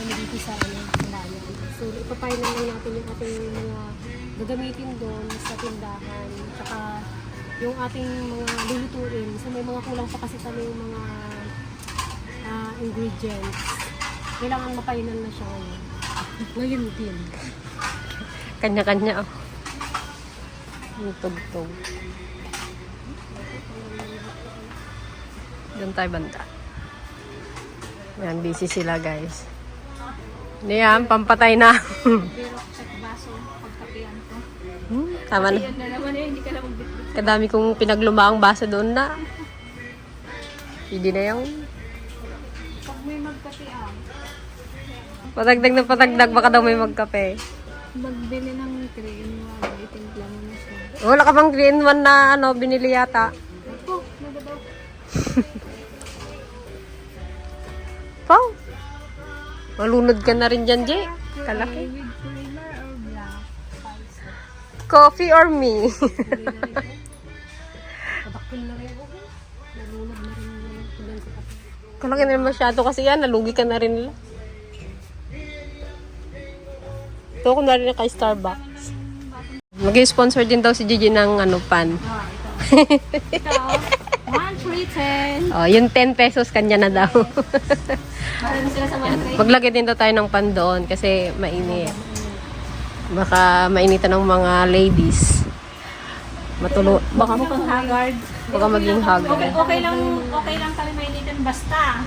kami dito sa ano. So, ipapinan lang natin yung ating mga gagamitin doon sa tindahan. Tsaka yung ating mga lulutuin. So, may mga kulang pa kasi kami yung mga ah, ingredients. Kailangan mapainan na siya ngayon. Ngayon din. Kanya-kanya. Oh. Yung tugtog. Doon tayo banda. Yan, busy sila guys. Yan, pampatay na. Pero sa baso, pagkapian ko. Hmm, Tama na. Eh. Kadami kong pinaglumaang baso doon na. Hindi na yung patagdag na patagdag. Baka daw may magkape. magbili ng 3 in 1, itimpla mo na siya. Wala ka bang green one na ano, binili yata? Ako, nagadaw. Pau. Malunod ka na rin dyan, Jay. Kalaki. With creamer or black? Spice. Coffee or me? Kalaki na rin masyado kasi yan. Nalugi ka na rin nila. Ito ko na kay Starbucks. Mag-sponsor din daw si Gigi ng ano, pan. Ito. ito, 1, 3, 10. Oh, yung 10 pesos kanya na daw. Marami sila sa 1, 3. Maglagay din daw tayo ng pan doon kasi mainit. Baka mainitan ng mga ladies. Matulo. Baka, Mukhang haggard. baka maging Okay, hagod. okay lang, okay lang kami mainitin basta.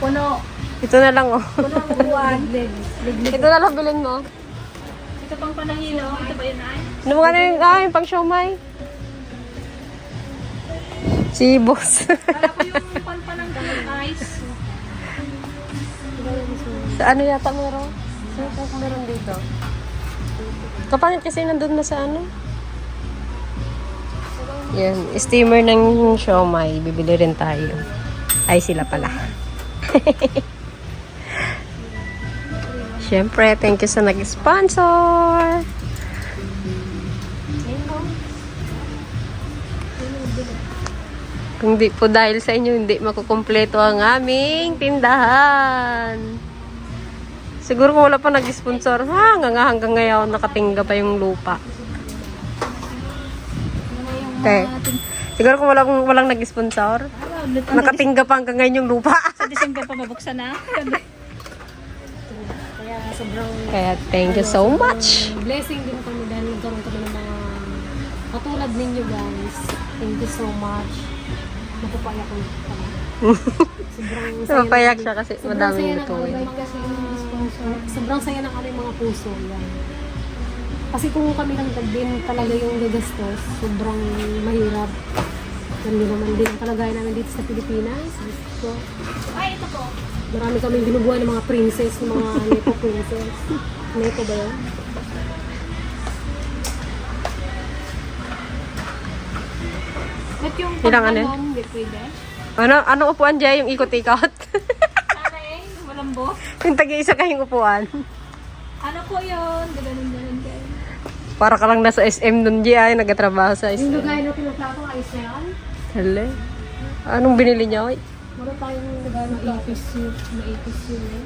Puno. Ito na lang, oh. Puno ang buwan. Ito na lang bilhin mo. Ito pang panahilo. Ito ba yun ay? Ano mga na yung, yung pang siomay? Si boss. Kala ko yung panpanang ganun ice. sa ano yata meron? Saan meron dito? Kapangit kasi nandun na sa ano? Yan, steamer ng siomay. Bibili rin tayo. Ay, sila pala. Siyempre, thank you sa nag-sponsor. Kung di po dahil sa inyo, hindi makukumpleto ang aming tindahan. Siguro kung wala pa nag-sponsor, ha, hanggang, hanggang ngayon nakatingga pa yung lupa. Okay. Siguro kung walang, walang nag-sponsor, nakatingga pa hanggang ngayon yung lupa. Sa December pa mabuksan na. Sobrang Kaya thank you so much. blessing din kami dahil nagkaroon kami ng mga katulad ninyo guys. Thank you so much. Napapayak ko kami. Sobrang saya Napapayak siya kasi sobrang aming mga sponsor. Sobrang saya ng aming mga puso. Yan. Kasi kung kami lang din talaga yung gagastos, sobrang mahirap. Hindi naman din ang kalagayan namin dito sa Pilipinas. So, Ay, ito po. Marami kami binubuhay ng mga princess, ng mga nepo princess. Nepo ba yun? Ba't yung Ilang ano? hindi pwede? Ano, anong upuan dyan? Yung ikot-ikot? Sana eh, malambo. yung tagi-isa kayong upuan. Ano po yun? Ganun, ganun, ganun. Para ka lang nasa SM nun, G, ay, nagtatrabaho sa Yung SM. lugay na pinaplato ay yan. Hala. Anong binili niya? Oy? Meron tayong lugay na ipis yun. Na ipis yun eh.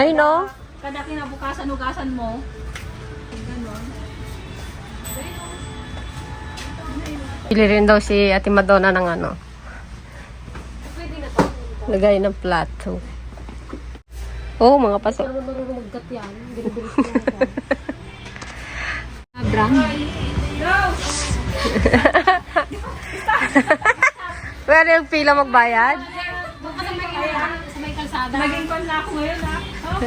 Ay, no? Kada kinabukasan, hugasan mo. Ganon. Pili rin daw si Ate Madonna ng ano, lagay ng plato. Oo, oh, mga paso. Pero marunong magkat yan. Binibilis ko na Brand. Pwede yung pila magbayad? Sa may, sa may kalsada. Naging pan na ako ngayon. Oh.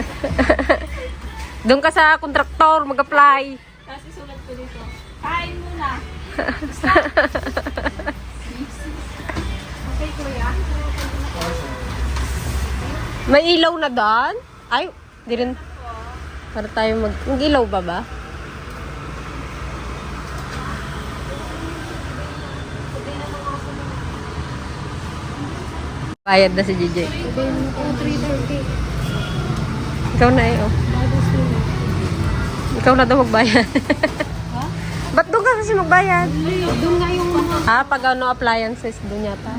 Doon ka sa kontraktor, mag-apply. Tapos isulat ko dito. Kain muna. okay, kuya. May ilaw na doon? Ay, di rin. Para tayo mag... Mag ilaw ba ba? Bayad na si JJ. Then, 330. Ikaw na eh, oh. Ikaw na daw magbayad. Ha? Ba't doon ka kasi magbayad? Doon nga yung mga Ah, pag ano, appliances doon yata.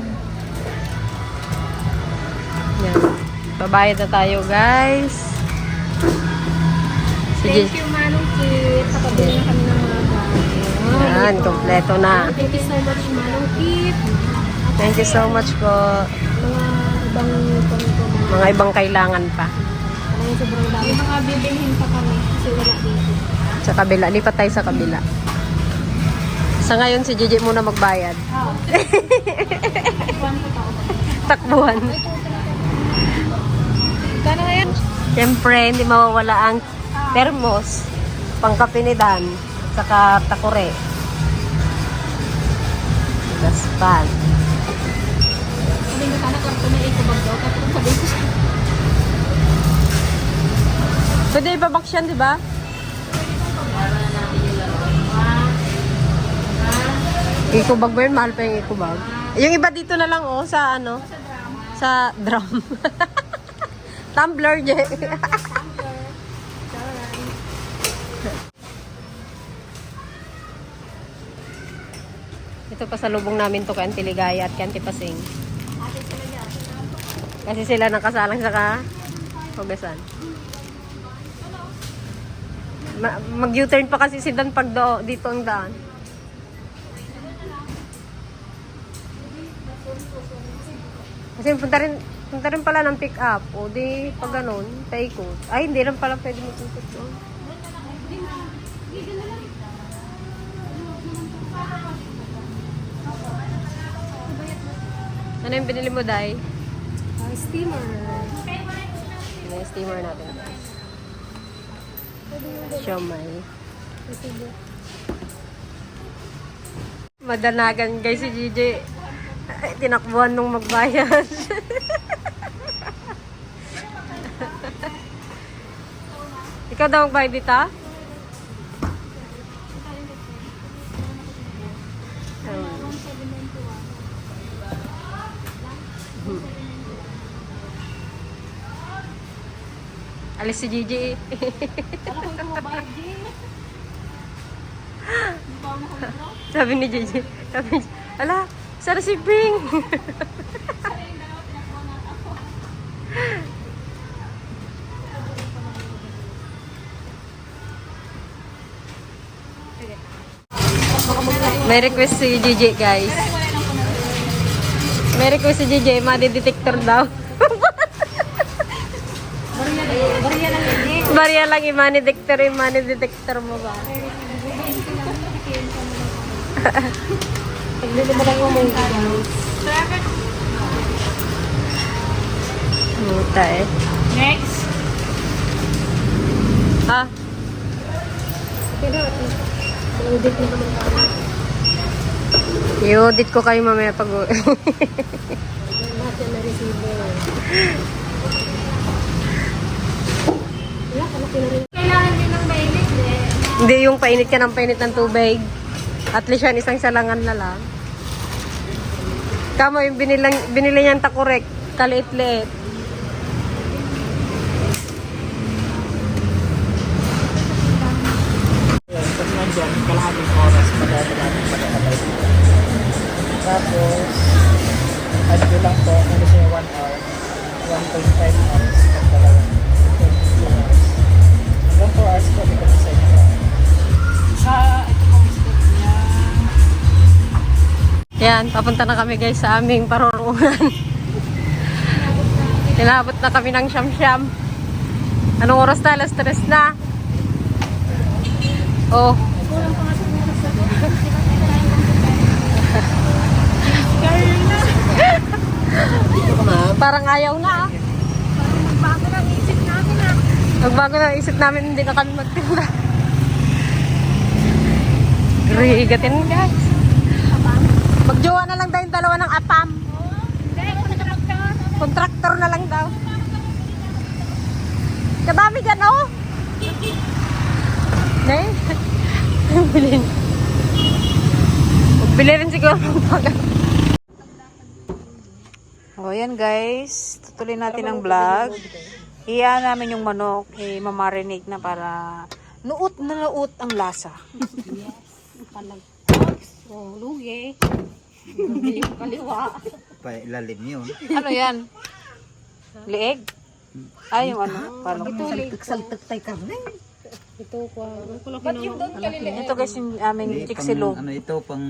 Yan. Babayad na tayo, guys. Sige. Thank you, Manong Kit. Nakabili na kami ng mga gamit. Yan, kompleto na. Thank you so much, Manong Kit. Thank you so much po. Ibang mga ibang kailangan pa. Parang sobrang dami. Yung mga bibilhin pa kami kasi wala dito. Sa kabila. Lipat tayo sa kabila. Sa ngayon, si Gigi muna magbayad. Tao. Takbuhan. Kano yan? Siyempre, hindi mawawala ang thermos, pangkape ni Dan, saka takure. Gaspan. Sabi nga kana karto na ito bag daw. Kapag sabi ko siya. Pwede ipabox yan, di ba? Ikubag ba yun? Mahal pa yung ikubag. Yung iba dito na lang, oh, sa ano? Sa drum. Tumbler, je. Ito pa sa lubong namin to kay Auntie Ligaya at kay Auntie Pasing. Kasi sila nakasalang sa ka hugasan. Ma- mag-U-turn pa kasi si Dan pag do, dito ang daan. Kasi punta rin, punta rin pala ng pick up. O di, pag ganun, paikot. Ay, hindi rin pala pwede mag-ikot doon. Ano yung binili mo, Day? Steamer. Ano yung steamer natin, guys? Siomay. Madanagan guys si Gigi. Ay, tinakbuhan nung magbayad. Ikaw daw magbayad dito? Alis si Gigi. Alam ko yung mabayad din. Sabi ni Gigi. Sabi ni ala, sana si Ping. May request si Gigi, guys. May request si Gigi, ma-detector daw. Barya lang i-money detector, i-money detector mo ba? Mo lang yung. Muta eh. Next. Ha? Audit na naman tayo. I-audit ko kayo mamaya pag... Yan na resibo. Wala, kalaki na rin. Hindi yung painit ka ng painit ng tubig. At least yan, isang salangan na lang. Kamo yung binilang, binili niyang takurek. Kaliit-liit. Pag nandyan, kalahating oras. Tapos, add lang po, ano siya 1 hour, 1.5 hours pag dalawa. 2 hours. Hanggang 4 hours po, kasi sa inyo. Sa ito pong step niya, Yan, papunta na kami guys sa aming parurungan. Tinabot na kami ng siyam-siyam. Anong oras na? Alas tres na. Oh. Parang ayaw na ah. Bago lang isip natin Nagbago na isip namin hindi na kami magtinda. Grigatin guys. Magjowa na lang daw yung dalawa ng apam. Kontraktor na lang daw. Kadami dyan oh. Ne? Bilhin. Bili rin siguro. O, yan guys. Tutuloy natin ang vlog. Iya namin yung manok, eh, mamarinate na para nuot na nuot ang lasa. Palag. Oh, lugi. Lugi yung kaliwa. Pa ilalim yun. Ano yan? Lieg? Ay, yung ano? Parang, Saltak tay karne. Ito ko. Ano ko lang kinama. ito guys yung aming pang, ano ito, pang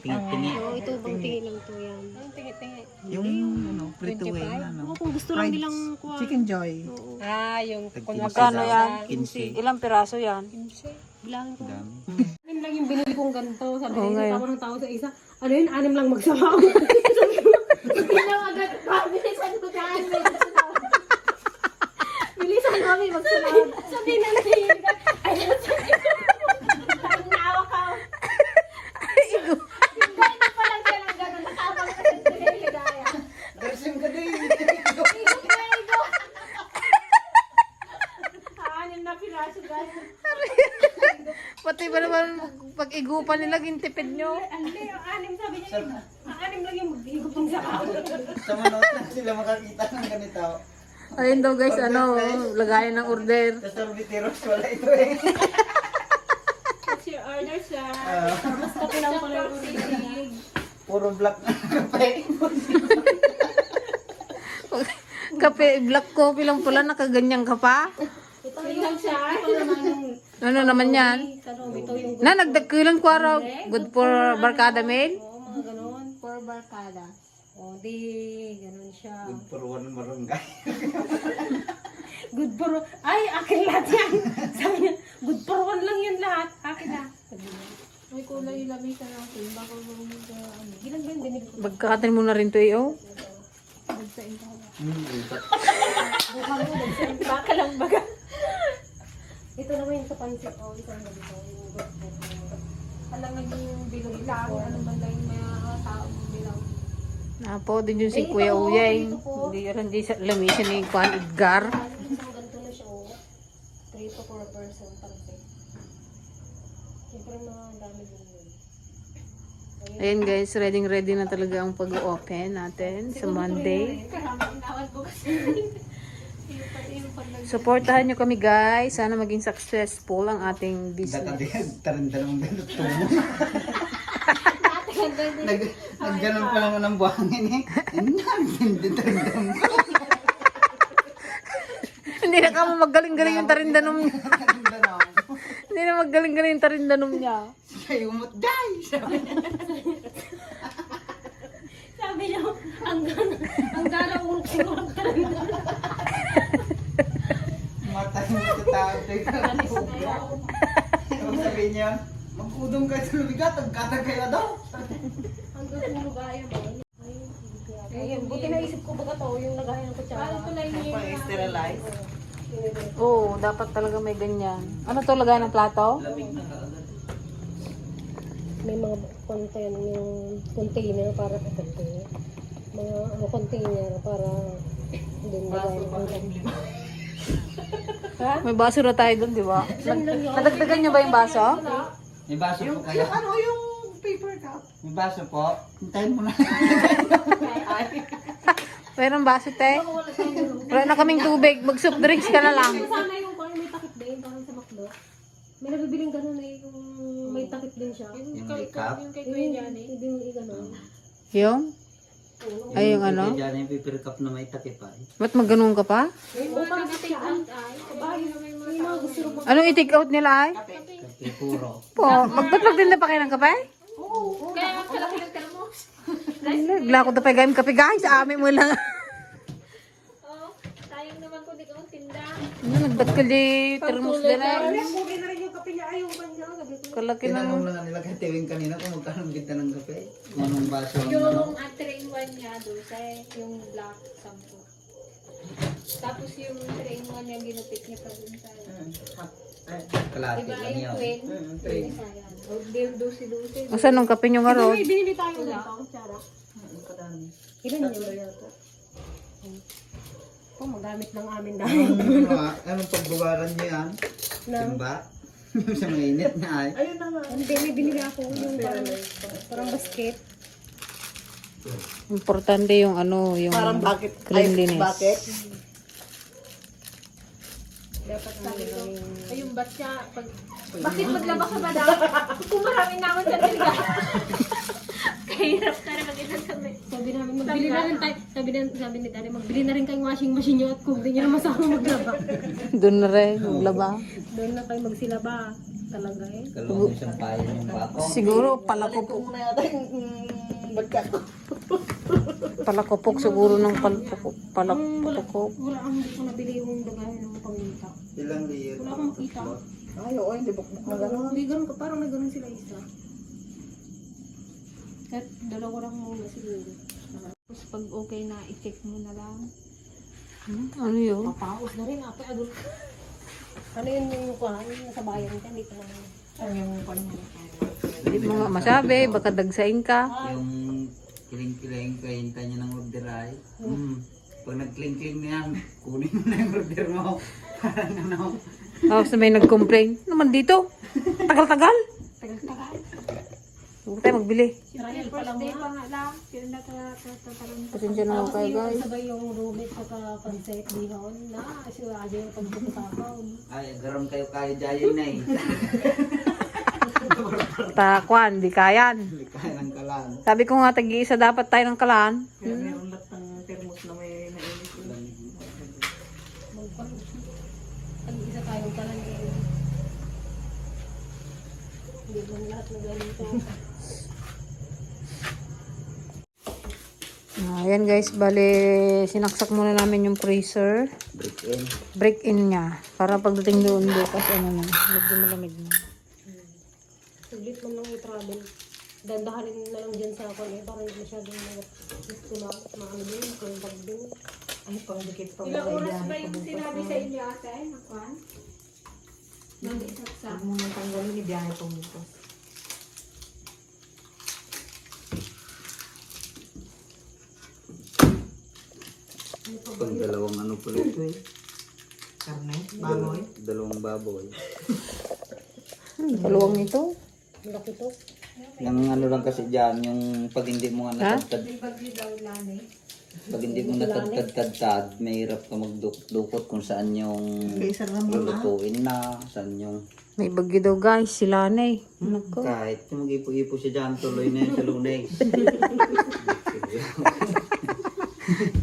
tingi-tingi. Oh, ito bang tingin lang to yan. Yung ano, prituin, ano. Oh, kung gusto lang nilang kuha. Chicken Joy. Ah, yung Tag-15 Magkano yan? 15. Ilang piraso yan? bilangin ko. Dami. Anim lang yung binili kong ganito. Sabi Oo, ko, tama ng tao sa isa. Ano yun? Anim lang magsabaw. Sabi ko, Hindi lang agad. Bilisan ko dyan. Bilisan kami magsabaw. Sabi na nahihilig ka. Ay, sabi ko. Ang nawa ka. Hindi pa lang siya lang gano'n. Nakabang ka sa ligaya. Darsing ka din. Ikot na ikot. Anim na piraso guys. Pati ba naman pag-igupan nila, gintipid nyo? Hindi, ang anim sabi niya. Ang anim lang yung mag-ikot ng sabaw. Sa manot na sila makakita ng ganito. Ayun daw guys, ano, lagayan ng order. Sa sorbiteros wala ito eh. What's your order, sir? Basta pinang pala yung puro black na kape. Kape, black coffee lang pala, nakaganyan ka pa. Ito yung siya. Ito naman yung Ano naman yan? Na, nagdagkilan ko araw. Good for barkada mail. Oo, mga ganun. For barkada. O, di, ganun siya. Good for one marunggay. Good for, ay, akin lahat yan. Sabi niya, good for one lang yan lahat. Akin na. Sabi niya. May kulay lamig ka natin. Baka marunong ka, ano. Gilan ba yung binili ko? Bagkakatin mo na rin to eh, oh. Baka lang baga. Ito naman yung sa pansit. O, isang ganito. Yung good one. Alam mo yung bilog lang, ano ba lang yung mga tao bilang. Napo, din yun si Kuya Uyay. Hindi rin di sa lamisan ni Juan Edgar. Isang ganito na siya, oh. 3 to 4 person pansit. Siyempre, mga dami din yun. Ayan guys, ready ready na talaga ang pag-open natin sa Monday. Karama inawal ko kasi. Supportahan nyo kami guys. Sana maging successful ang ating business. Dati naman ganito tumo. Nag, nagganon pa naman ng buhangin eh. Hindi na kamo magaling-galing yung tarindanom niya. Hindi na magaling-galing yung tarindanom niya. Siya yung guys! Sabi niya, ang gana, ang gana ulo ko ng talaga. Matay mo sa tao. Ano sabihin niya? Mag-udong kayo sa lubigat, agkatag kayo daw. Ang gana ulo gaya ba? Ayun, buti naisip ko baga to, yung lagayan ng kutsara. Pa-sterilize. Oo, dapat talaga may ganyan. Ano to, lagay ng plato? Lamig na kaagad. May mga container, yung container para sa container. Mga ano, container para din lagayan ng May baso na tayo doon, di ba? Nadagdagan nyo ba yung baso? May baso po kayo. Ano yung paper cup? May baso po. Hintayin mo na. Mayroong baso, te. Wala na kaming tubig. Mag-soup drinks ka na lang. Sana yung parang may takip din, parang sa McDo. May nabibiling ganun eh, yung may takip din siya. Yung. Yung kay Yung Kuya Johnny. hindi mo i-ganon. Yung? Ay, yung ano? Diyan yung paper cup na may takip ay. Ba't magganong ka pa? Rin Anong i-take out nila ay? Kape puro. Po, magba't din na pa kayo ng kape? Kaya ang kalaki ng termos. Nagla ko na pa gayong kape guys. Sa amin mo lang. Oh, sayang naman kung di ka magtinda. Ano, nagdat ka di termos din ay. Bugi na rin yung kape niya, ayaw ba niya? Gabi ko. Kalaki na. Tinanong na nga nila kay Tewing kanina kung magkano kita ng kape. Kung anong baso ang ano. Yung uh, 3 in 1 niya, dulce, yung black, 10. Tapos yung 3 in 1 niya, ginupit niya pa dun sa... Kalati Diba lang yung yun. twin? Mm, twin. Yung isa yan. O, dulce-dulce. Nung kape nyo nga ron? Binili tayo ganito, kutsara. Ang kadami. Ilan yun? Oh, magamit lang amin dahil. Anong, mga- anong pagbawaran niyo yan? Yung sa mainit na ay. Ayun na nga. Hindi, may binili ako yung parang, parang basket. Importante yung ano, yung Parang bucket. cleanliness. Ay, bucket. Dapat Sabi ko, yung... ayun, ba't siya, pag, bakit maglaba ka ba daw? Kung marami na ako sa talaga. Kahirap ka na mag-isa sa may. Sabi namin, magbili na rin tayo. Sabi, na, sabi ni Tari, magbili na rin kayong washing machine nyo at kung di nyo naman sa ako maglaba. Doon na rin, maglaba. Doon na kayo magsilaba. Talaga eh. Kalawang isang payo yung bako. Siguro, palakupok. Palakupok siguro ng palakupok. Palakupok. Wala akong hindi ko nabili yung dagahin ng pamilita. Ilang layer? Wala akong makita. Ay, oo, hindi bukbuk na gano'n. May ganun ka, parang may ganun sila isa. Kahit dalawa lang muna siguro. Tapos pag okay na, i-check mo na lang. Hmm, Ano yun? Papaos na rin, ate, adul. Ano yun yung kuhan, yung nasa bayan ka, dito naman. Ano yung kuhan mo? Hindi mo nga masabi, baka dagsain ka. Yung kiling-kiling ko, hintay niya ng order ay. Hmm. Pag nag-kling-kling na yan, kunin mo na yung order mo. Parang ano. Tapos na may nag-complain. Naman dito. Tagal-tagal. Tagal-tagal. Huwag tayo magbili. First lang day pa nga lang, na. Pasensya na ako kayo guys. sabay yung roommate sa concept dihon na sigurado yung pagpapasakaw. Ay, garon kayo kayo dyan na eh. Takwan, di kayan. Hindi kaya ng kalan. Sabi ko nga, tag-iisa dapat tayo ng kalaan. Ang isa tayong kalan eh. Hindi mo lahat ng ganito. Ayan guys, bale, sinaksak muna namin yung freezer. Break in. Break in niya. Para pagdating doon bukas, ano na, medyo malamig na. Saglit man lang i-travel. Dandahanin na lang dyan sa ako eh. Parang hindi masyadong mag- gusto na maano din. Kung bag din. Ilang oras ba yung sinabi sa inyo ate? Nakuan? Nang isaksak. Pag dalawang ano pala ito eh. Karne? Baboy? Dalawang baboy. Hmm, dalawang ito. Malaki to. Yung ano lang kasi dyan, yung pag hindi mo nga natagtad, pag hindi mo natagtad-tadtad, may hirap ka magdukot kung saan yung lulutuin na, saan yung May bagyo daw guys, sila na eh. Nako. kahit yung mag-ipo-ipo siya dyan, tuloy na yun sa lunes.